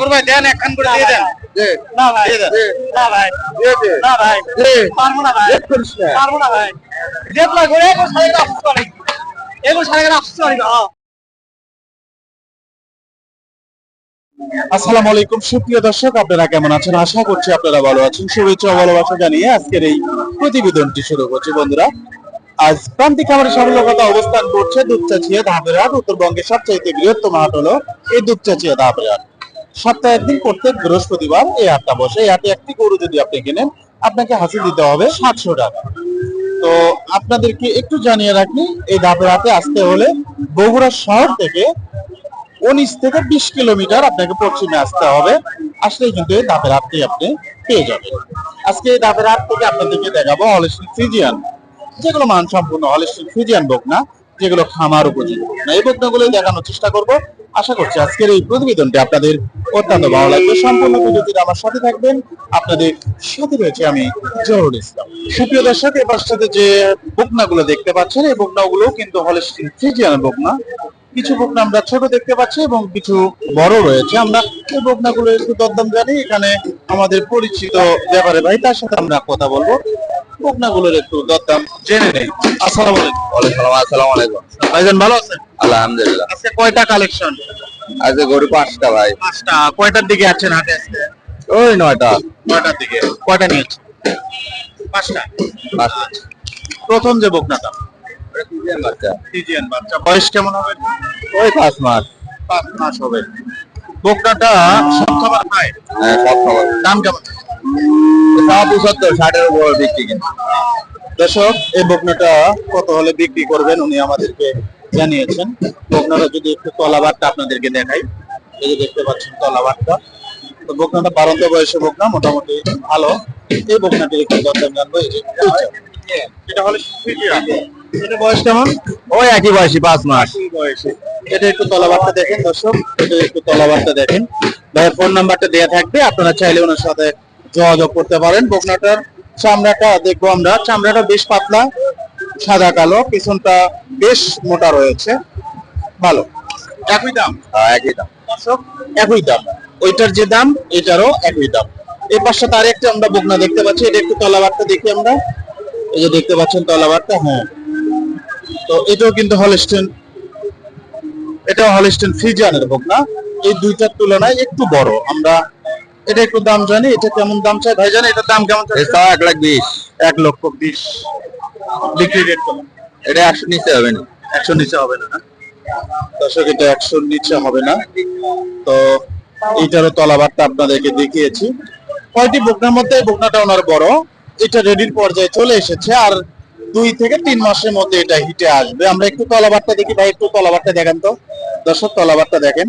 সাগর ভাই দেন একখান করে দিয়ে দেন। না ভাই না ভাই না ভাই পারব না ভাই পারব না ভাই। দেখলা করে এগো সাড়ে আফসোস করে এগো সাড়ে আফসোস করে হ্যাঁ আসসালামু আলাইকুম সুপ্রিয় দর্শক আপনারা কেমন আছেন? আশা করছি আপনারা ভালো আছেন। শুভেচ্ছা ও ভালোবাসা জানিয়ে আজকের এই প্রতিবেদনটি শুরু করছি। বন্ধুরা আজ প্রান্তিক খামারের সাফল্যকতা অবস্থান করছে দুপচাচিয়া ধাপের হাট উত্তরবঙ্গের সবচাইতে বৃহত্তম হাট হলো এই দুপচাচিয়া ধাপের হাট সপ্তাহে একদিন প্রত্যেক বৃহস্পতিবার এই হাটটা বসে। এই হাটে একটি গরু যদি আপনি কিনেন, আপনাকে হাসি দিতে হবে সাতশো টাকা। তো আপনাদেরকে একটু জানিয়ে রাখি, এই ধাপের হাটে আসতে হলে বগুড়া শহর থেকে উনিশ থেকে বিশ কিলোমিটার আপনাকে পশ্চিমে আসতে হবে। আসলেই কিন্তু এই ধাপের হাটটি আপনি পেয়ে যাবেন। আজকে এই ধাপের হাট থেকে আপনাদেরকে দেখাবো হলিস্টিক ফিজিয়ান যেগুলো মানসম্পন্ন হলিস্টিক ফিজিয়ান বকনা, যেগুলো খামার উপযোগী বকনা। এই বকনাগুলোই দেখানোর চেষ্টা করব। আশা করছি আজকের এই প্রতিবেদনটি আপনাদের অত্যন্ত ভালো লাগবে। সম্পূর্ণ ভিডিওটি আমার সাথে থাকবেন। আপনাদের সাথে রয়েছে আমি জহরুল ইসলাম। সুপ্রিয় দর্শক এবার সাথে যে বকনাগুলো দেখতে পাচ্ছেন এই বকনাগুলো কিন্তু হলিস্টিক ফিজিয়ান বকনা। কিছু বকনা আমরা ছোট দেখতে পাচ্ছি এবং কিছু বড় রয়েছে। আমরা এই বকনাগুলো একটু দরদাম জানি এখানে আমাদের পরিচিত ব্যাপারে ভাই তার সাথে আমরা কথা বলব। বকনাগুলোর একটু দরদাম জেনে নেই। আসসালামু আলাইকুম। ওয়ালাইকুম আসসালামু আলাইকুম। ভাইজান ভালো আছেন? আলহামদুলিল্লাহ। আজকে কয়টা কালেকশন আজকে গরু পাঁচটা ভাই। পাঁচটা। কয়টার দিকে আছেন হাতে আজকে? ওই নয়টা। কয়টার দিকে? কয়টা পাঁচটা? পাঁচটা প্রথম যে বকনাটা? বাচ্চা। ফিজিয়ান বাচ্চা। বয়স কেমন হবে? ওই পাঁচ মাস। পাঁচ মাস হবে। বকনাটা সব খাবার খায় হ্যাঁ সব খবর দাম কেমন? পঁচাত্তর ষাটের উপর বিক্রি দর্শক এই বকনাটা কত হলে বিক্রি করবেন? উনি আমাদেরকে জানিয়েছেন। বকনাটা যদি একটু তলাবারটা আপনাদেরকে দেখাই। এই যে দেখতে পাচ্ছেন তলাবারটা। তো বকনাটা বারন্ত বয়সে বকনা মোটামুটি ভালো। এই বকনাটির একটু দরদাম জানব এই যে এটা হলে এটা বয়স কেমন? ওই একই বয়সী পাঁচ মাস। বয়সে। এটা একটু তলাবারটা দেখেন দর্শক। এটা একটু তলাবারটা দেখেন। ভাইয়ের ফোন নাম্বারটা দেওয়া থাকবে। আপনারা চাইলে ওনার সাথে যোগাযোগ করতে পারেন বকনাটার। চামড়াটা দেখব আমরা। চামড়াটা বেশ পাতলা। সাদা কালো পিছনটা বেশ মোটা রয়েছে। ভালো। একই দাম? হ্যাঁ, একই দাম। দর্শক? একই দাম। ওইটার যে দাম এটারও একই দাম। এই পাশে তার একটা আমরা বকনা দেখতে পাচ্ছি। এটা একটু তলাবারটা দেখি আমরা। এই যে দেখতে পাচ্ছেন তলাবারটা হ্যাঁ। তো এটাও কিন্তু হলস্টেন এটাও হলস্টেন ফ্রিজিয়ানের বকনা। এই দুইটার তুলনায় একটু বড়। আমরা এটা একটু দাম জানি। এটা কেমন দাম চাই? ভাই জানি এটার দাম কেমন এক লাখ বিশ। এক লক্ষ বিশ। বিক্রি রেট কেমন এটা একশো নিচে হবে না। একশো নিচে হবে না? দর্শক এটা একশোর নিচে হবে না। তো এইটারও তলাবারটা আপনাদেরকে দেখিয়েছি। কয়টি বকনার মধ্যে? বকনাটা ওনার বড়। এটা রেডির পর্যায়ে চলে এসেছে আর দুই থেকে তিন মাসের মধ্যে এটা হিটে আসবে। আমরা একটু তলাবারটা দেখি। ভাই একটু তলাবারটা দেখেন তো। দর্শক তলাবারটা দেখেন।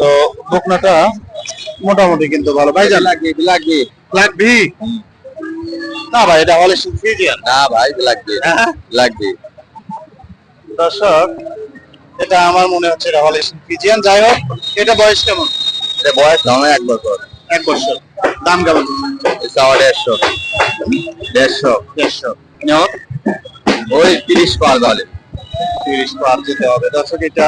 তো বকনাটা মোটামুটি কিন্তু ভালো। ভাই লাগবে লাগবে। লাগবি? না ভাই এটা হলে ফ্রিজিয়ান না ভাই লাগবে। হ্যাঁ? লাগবে। দর্শক এটা আমার মনে হচ্ছে এটা হলে ফ্রিজিয়ান যাই হোক এটা বয়স কেমন? এটা বয়স নয় এক বছর। এক বছর। দাম কেমন? এটাও দেড়শো। দেড়শো। দেড়শো। ওই তিরিশ পার বলে তিরিশ পার যেতে হবে। দর্শক, এটা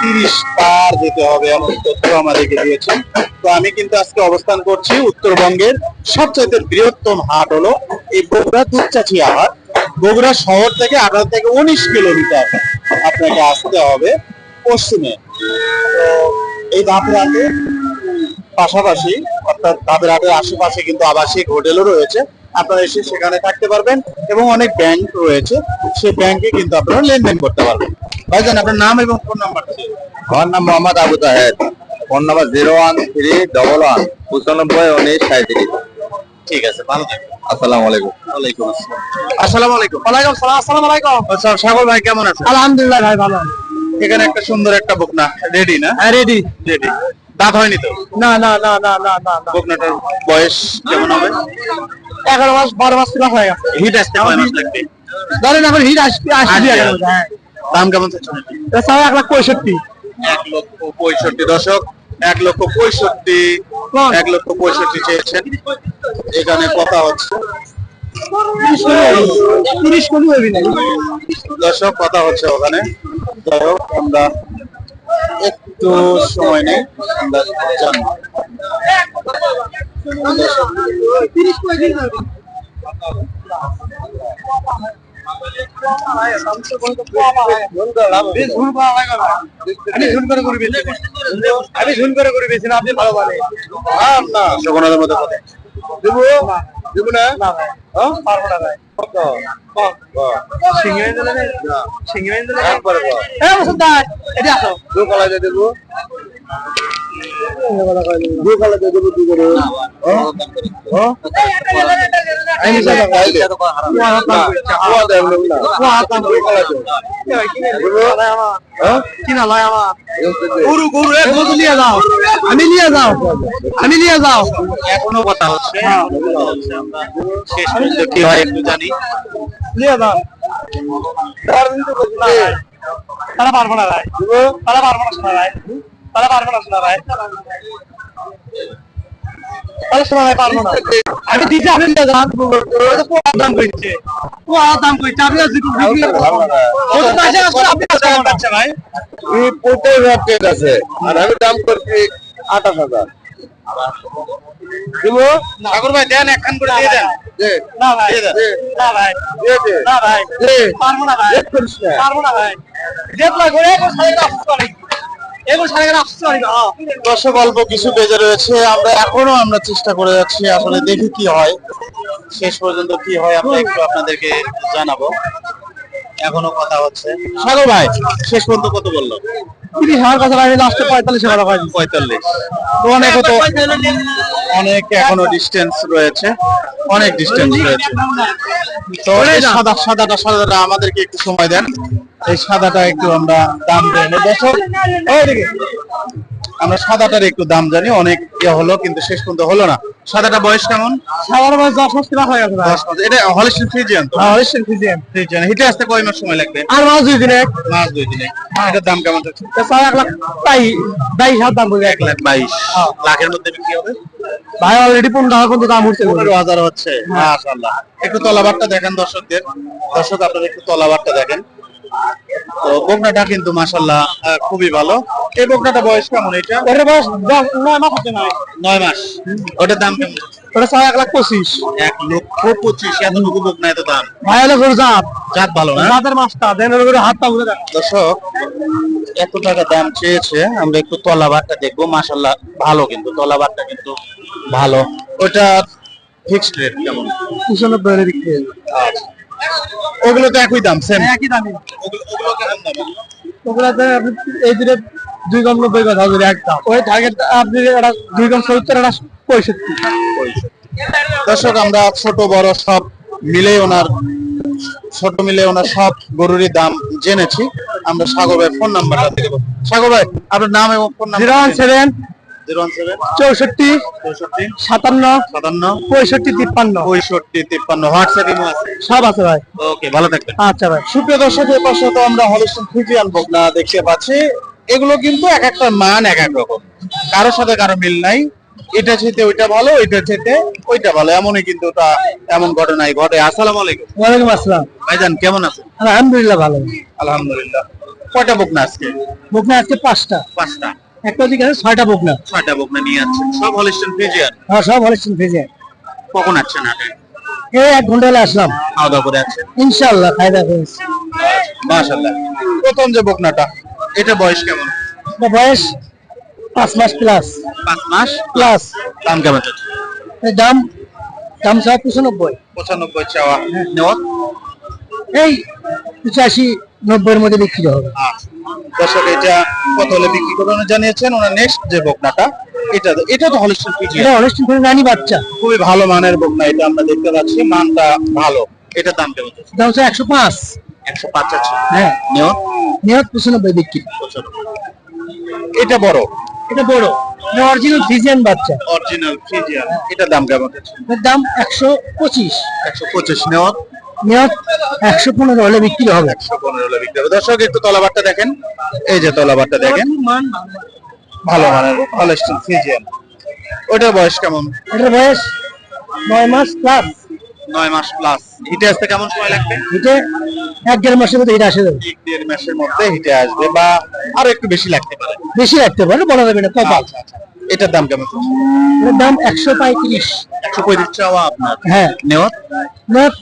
তিরিশ পার যেতে হবে এমন তথ্য আমাদেরকে দিয়েছেন। তো আমি কিন্তু আজকে অবস্থান করছি উত্তরবঙ্গের সবচাইতে বৃহত্তম হাট হলো এই বগুড়া দুধচাচিয়া হাট। বগুড়া শহর থেকে আঠারো থেকে উনিশ কিলোমিটার আপনাকে আসতে হবে পশ্চিমে। এই ধাপরাতে পাশাপাশি অর্থাৎ আশেপাশে কিন্তু আবাসিক হোটেলও রয়েছে। আপনারা এসে সেখানে থাকতে পারবেন এবং অনেক ব্যাংক রয়েছে সেই ব্যাংকে কিন্তু আপনারা লেনদেন করতে পারবেন। ভাইজান আপনার নাম এবং ফোন নাম্বার। আমার নাম Mohammad Abu Taher. Phone number zero one three double one পঁচানব্বই উনিশ সাঁত্রিশ ঠিক আছে ভালো থাকবেন। আসসালামু আলাইকুম। ওয়ালাইকুম আসসালাম। আসসালামু আলাইকুম। ওয়ালাইকুম সালাম আসসালামু আলাইকুম। আচ্ছা সাগর ভাই কেমন আছেন? আলহামদুলিল্লাহ ভাই ভালো। এখানে একটা সুন্দর একটা বকনা রেডি না? হ্যাঁ রেডি রেডি দাঁত হয়নি তো? না না না না না না না। বকনাটার বয়স কেমন হবে? এগারো মাস বারো মাস প্লাস হয়ে গেছে। হিট আসতে কয় মাস লাগবে? ধরেন এখন হিট আসবে আসবে হ্যাঁ। দাম কেমন চাচ্ছেন এটা চাও এক লাখ পঁয়ষট্টি। এক লক্ষ পঁয়ষট্টি দশক এক লক্ষ পঁয়ষট্টি? এক লক্ষ পঁয়ষট্টি চেয়েছেন। এখানে কথা হচ্ছে। দর্শক কথা হচ্ছে ওখানে। যাই হোক আমরা একটু সময় নেই আমরা জানব। আমি করে করে বেশি না আপনি ভালো পারেন। না সকলের মধ্যে কথা দেবো দেবো না? পারব না ভাই। সিঙ্গিয়ে দিলে না? সিঙ্গিয়ে দিলে একবারে কর। হ্যাঁ এটি আসো। দু কালা দিয়ে দেবো। আমি নিয়ে যাও। আমি নিয়ে যাও এখনও কথা হচ্ছে শেষ পর্যন্ত কি হয় একটু তারা পারব না ভাই তারা পারব না শোনা ভাই তারা পারব না শোনা ভাই। তাহলে শোনা ভাই পারব না। আমি দিতে দাম। আজ বিক্রি আপনি ভাই। এই আছে। আর আমি করছি দিব? ঠাকুর ভাই দেন একখান করে দিয়ে দেন। না ভাই না ভাই না ভাই পারব না ভাই। পারব না ভাই। করে করে দর্শক অল্প কিছু বেজে রয়েছে। আমরা এখনও আমরা চেষ্টা করে যাচ্ছি আসলে দেখি কি হয়। শেষ পর্যন্ত কি হয় আমরা একটু আপনাদেরকে জানাব। এখনও কথা হচ্ছে। সাগর ভাই শেষ পর্যন্ত কত বলল? তিরিশ হাজার কথা লাস্টে পঁয়তাল্লিশ হাজার পঁয়তাল্লিশ। তো অনেক তো অনেক এখনও ডিস্টেন্স রয়েছে। অনেক ডিস্টেন্স রয়েছে। তো সাদা সাদাটা সাদাটা আমাদেরকে একটু সময় দেন। এই সাদাটা একটু আমরা দাম দেন দর্শক ওইদিকে আমরা সাদাটার একটু দাম জানি অনেক ইয়ে হলো কিন্তু শেষ পর্যন্ত হলো না। সাদাটা বয়স কেমন? মাস দশ মাস কিনা হয়ে গেছে দশ মাস। এটা হলিস্টিন ফ্রিজিয়ান তো? হ্যাঁ অবশ্যই ফিজিয়ান ফ্রিজিয়ান হিটে আসতে কয় মাস সময় লাগবে? আর মাস দুই দিনে। মাস দুই দিনে। এটার দাম কেমন যাচ্ছে? ছয় এক লাখ তাই বাইশ হাজার দাম এক লাখ বাইশ। লাখের মধ্যে বিক্রি হবে? ভাই অলরেডি পনেরো টাকা পর্যন্ত দাম উঠছে। পনেরো হাজার হচ্ছে। মাশাআল্লাহ। একটু তলাবারটা দেখেন দর্শকদের। দর্শক আপনারা একটু তলাবারটা দেখেন। তো বকনাটা কিন্তু মাশাআল্লাহ আহ, খুবই ভালো। এই বকনাটা বয়স কেমন এটা? ওটা বয়স নয় মাস হচ্ছে না নয় মাস। ওটার দাম কেমন? ওটা ছয় এক লাখ পঁচিশ। এক লক্ষ পঁচিশ এতটুকু বকনা এত দাম। ভাই হলো গরু জাত। জাত ভালো না? জাতের মাছটা দেন ওর করে হাতটা বুঝে দেন। দর্শক এত টাকা দাম চেয়েছে আমরা একটু তলাবারটা দেখব। মাশাআল্লাহ ভালো কিন্তু তলাবারটা কিন্তু ভালো। ওটা ফিক্সড রেট কেমন? পঁচানব্বই হলে বিক্রি আচ্ছা। ওগুলো তো একই দাম সেম একই দামি ওগুলো ওগুলো কেমন দাম আপনি এই দিনে দুই কম নব্বই কথা হবে এক দাম। ওই টার্গেট আপনি একটা দুই কম সত্তর একটা পঁয়ষট্টি। দর্শক আমরা ছোট বড় সব মিলে ওনার ছোট মিলে ওনার সব গরুরই দাম জেনেছি। আমরা সাগর ভাই ফোন নাম্বারটা দিয়ে দেবো। সাগর ভাই আপনার নাম এবং ফোন নাম্বার জিরো সেভেন চৌষট্টি সাতান্ন সাতান্ন পঁয়ষট্টি তিপ্পান্ন। পঁয়ষট্টি তিপ্পান্ন। হোয়াটসঅ্যাপ ইমো আছে? সব আছে ভাই। ওকে ভালো থাকবেন। আচ্ছা ভাই। সুপ্রিয় দর্শক এর পাশে তো আমরা হলিস্টন ফ্রিজিয়ান বকনা দেখতে পাচ্ছি। এগুলো কিন্তু এক একটা মান এক এক রকম। কারোর সাথে কারও মিল নাই। এটা চেতে ওইটা ভালো ওইটা চেতে ওইটা ভালো। এমনই কিন্তু ওটা এমন ঘটনাই ঘটে। আসসালামু আলাইকুম। ওয়ালাইকুম আসসালাম। ভাইজান কেমন আছেন? আলহামদুলিল্লাহ ভালো। আলহামদুলিল্লাহ। কয়টা বকনা আজকে? বকনা আজকে পাঁচটা। পাঁচটা। একটা দিকে আছে ছয়টা বকনা। ছয়টা বকনা নিয়ে আছেন সব হলিস্টন ফ্রিজিয়ান হ্যাঁ সব হলেছেন ভেজে কখন আছেন হাটে এই এক ঘণ্টা হলে আসলাম। খাওয়া দাওয়া করে আছেন ইনশাআল্লাহ ফায়দা হয়েছে মাশাআল্লাহ। প্রথম যে বকনাটা এটা বয়স কেমন? এটা বয়স পাঁচ মাস প্লাস পাঁচ মাস প্লাস দাম কেমন দাম দাম সব পঁচানব্বই। পঁচানব্বই চাওয়া। নেওয়া? এই পঁচাশি নব্বইয়ের মধ্যে বিক্রি হবে। দর্শক এটা কত হলে বিক্রি করবেন জানিয়েছেন? ওনার নেক্সট যে বকনাটা এটা এটা তো হলিস্টন ফ্রিজিয়ান এটা অনুষ্ঠান করে রানী বাচ্চা। খুবই ভালো মানের বকনা এটা আমরা দেখতে পাচ্ছি। মানটা ভালো। এটার দাম কেমন দাম হচ্ছে একশো পাঁচ। একশো পাঁচ আছে। হ্যাঁ। নিয়ত? নিহত পঁচানব্বই বিক্রি। এটা বড়? এটা বড়। অরিজিনাল ফিজিয়ান বাচ্চা। অরিজিনাল ফ্রিজিয়ান এটার দাম কেমন এর দাম একশো পঁচিশ। একশো পঁচিশ একশো পনেরো হলে বিক্রি হবে। একশো পনেরো হলে বিক্রি হবে। দর্শক একটু তলাবারটা দেখেন। এই যে তলাবারটা দেখেন। ভালো মানের হলিস্টন ফ্রিজিয়ান ওটার বয়স কেমন? এটার বয়স নয় মাস প্লাস নয় মাস প্লাস হিটে আসতে কেমন সময় লাগবে? এটা এক দেড় মাসের মধ্যে এটা আসে যাবে। এক দেড় মাসের মধ্যে হিটে আসবে বা আরও একটু বেশি লাগতে পারে। বেশি রাখতে পারে বলা যাবে না আচ্ছা আচ্ছা। এটার দাম কেমন? এটার দাম একশো পঁয়ত্রিশ। একশো পঁয়ত্রিশ চাওয়া আপনার। হ্যাঁ। নেওয়ার? মোট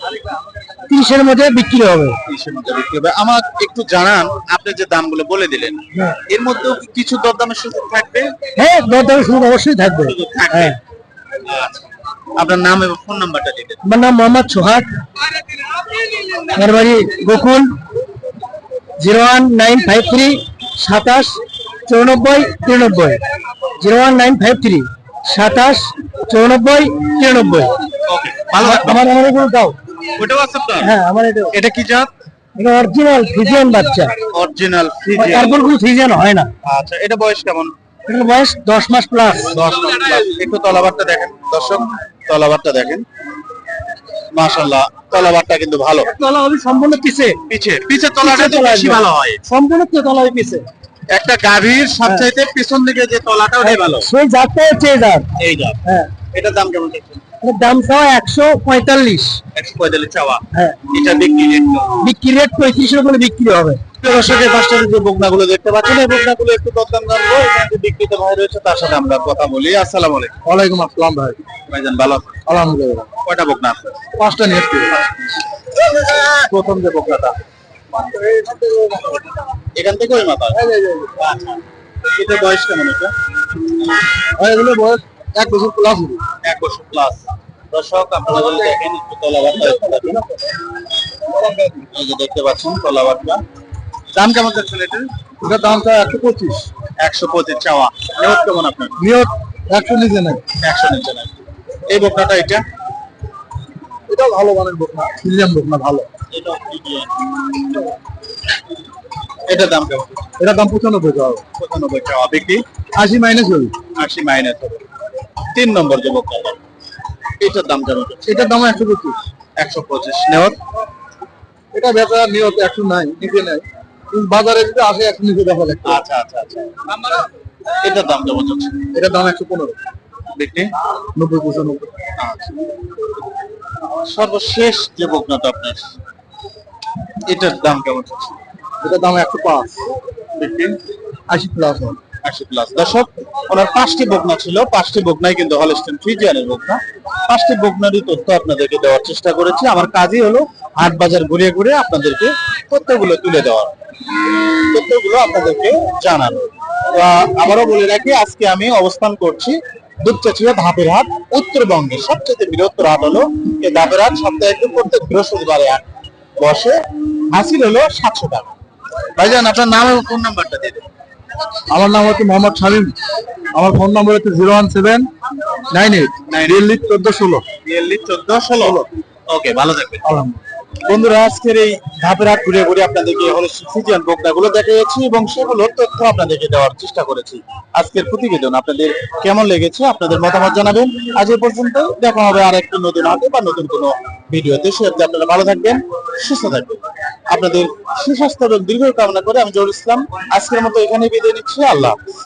তিরিশের মধ্যে বিক্রি হবে। তিরিশের মধ্যে বিক্রি হবে। আমার একটু জানান আপনি যে দামগুলো বলে দিলেন হ্যাঁ। এর মধ্যেও কি কিছু দরদামের সুযোগ থাকবে? হ্যাঁ দরদামের সুযোগ অবশ্যই থাকবে। হ্যাঁ। আচ্ছা। আপনার নাম এবং ফোন নাম্বারটা দিবেন আমার নাম মোহাম্মদ সোহাগ। আমার বাড়ি Gokul. Zero one nine five three সাতাশ চৌরানব্বই তিরানব্বই। Zero one nine five three সাতাশ চৌরানব্বই তিরানব্বই। আমার আমার দাও ওটাও আপনার হ্যাঁ আমার এটা এটা কি জাত? এটা অরিজিনাল ফ্রিজিয়ান বাচ্চা। অরিজিনাল ফ্রিজিয়ান তারপর কোনো ফ্রিজিয়ান হয় না। আচ্ছা এটা বয়স কেমন? এটার বয়স দশ মাস প্লাস দশ মাস plus। একটু তলাবারটা দেখেন। দর্শক তলাবারটা দেখেন। মাশাল্লাহ তলাবারটা কিন্তু ভালো। তলা হবে সম্পূর্ণ পিছে। পিছে পিছে তলাটা তো বেশি ভালো হয়। সম্পূর্ণ তলা হবে পিছে। একটা গাভীর সবচাইতে পিছন দিকে যে তলাটা ওটাই ভালো। সেই জাতটা হচ্ছে এই জাত। এই জাত। হ্যাঁ। এটার দাম কেমন এটার দাম চাওয়া একশো পঁয়তাল্লিশ। একশো পঁয়তাল্লিশ চাওয়া। হ্যাঁ। এটা বিক্রি রেট বিক্রি রেট পঁয়ত্রিশের উপরে বিক্রি হবে। দর্শকের পাশে যে বকনাগুলো দেখতে পাচ্ছেন এই বকনাগুলো একটু দরদাম জানব। এখানে যে বিক্রিত ভাই রয়েছে তার সাথে আমরা কথা বলি। আসসালামু আলাইকুম। ওয়ালাইকুম আসসালাম ভাই। ভাইজান ভালো? আলহামদুলিল্লাহ। কয়টা বকনা আছে? পাঁচটা নিয়ে প্রথম যে বকনাটা। এখান থেকে ওই মাথা। এটা বয়স কেমন এটা? এগুলো বয়স এক বছর প্লাস এক বছর প্লাস দর্শক আপনারা যদি দেখেন একটু তলাবারটা দেখতে পাচ্ছেন। তলাবারটা দাম কেমন যাচ্ছেন এটা এটার দামটা একশো পঁচিশ। একশো পঁচিশ চাওয়া। নিয়োগ কেমন আপনার? নিয়ত একশো নিচে নেই। একশো নিচে নাই। এই বকনাটা এটা? এটাও ভালো মানের বোক মিডিয়াম ভালো। এটা এটার দাম কেমন? এটার দাম পঁচানব্বই টাকা পঁচানব্বই চাওয়া। বিক্রি? আশি মাইনাস হবে আশি মাইনাস হবে। তিন নম্বর যে বকনাটা এটার দাম কেমন এটার দাম একশো পঁচিশ। একশো পঁচিশ। নেওয়ার এটা বেচা নিয়ত একশো নাই নিচে নাই। বাজারে যদি আসে একশো নিচে দেখা লাগবে আচ্ছা আচ্ছা আচ্ছা। এটার দাম কেমন যাচ্ছে এটার দাম একশো পনেরো। বিক্রি নব্বই পঁচানব্বই। আচ্ছা। সর্বশেষ যে বকনাটা আপনার এটার দাম কেমন যাচ্ছে এটার দাম একশো পাঁচ। বিক্রি আশি প্লাস আশি প্লাস ওনার পাঁচটি বকনা ছিল। পাঁচটি কিন্তু হলস্টেন ফ্রিজিয়ানের পাঁচটি তথ্য আপনাদেরকে দেওয়ার চেষ্টা করেছি। আমার কাজই হলো হাট বাজার ঘুরিয়ে ঘুরিয়ে আপনাদেরকে তথ্যগুলো তুলে দেওয়ার। তথ্যগুলো আপনাদেরকে আবারও বলে রাখি, আজকে আমি অবস্থান করছি দুপচাচিয়া ধাপের হাট, উত্তরবঙ্গের সবচেয়ে বৃহত্তর হাট হলো এই ধাপের হাট। সপ্তাহে প্রত্যেক বৃহস্পতিবারে হাট বসে। হাসিল হলো সাতশো টাকা। ভাইজান, আপনার নাম এবং ফোন নাম্বারটা দিয়ে দেবেন আমার নাম হচ্ছে মোহাম্মদ শামীম। আমার ফোন নম্বর হচ্ছে zero one seven nine eight. Delhi চোদ্দ ষোলো। বিয়াল্লিশ চোদ্দ ষোলো। ওকে ভালো থাকবেন। বন্ধুরা আজকের এই ধাপের হাট ঘুরে ঘুরে আপনাদেরকে হলো সিজিয়ান বকনাগুলো দেখিয়েছি এবং সেগুলোর তথ্য আপনাদেরকে দেওয়ার চেষ্টা করেছি। আজকের প্রতিবেদন আপনাদের কেমন লেগেছে আপনাদের মতামত জানাবেন। আজ এ পর্যন্ত দেখা হবে আর একটি নতুন হাটে বা নতুন কোনো ভিডিওতে, সে অবধি আপনারা ভালো থাকবেন, সুস্থ থাকবেন। আপনাদের সুস্বাস্থ্য এবং দীর্ঘ কামনা করে আমি জহুর ইসলাম। আজকের মতো এখানে বিদায় নিচ্ছি। আল্লাহ।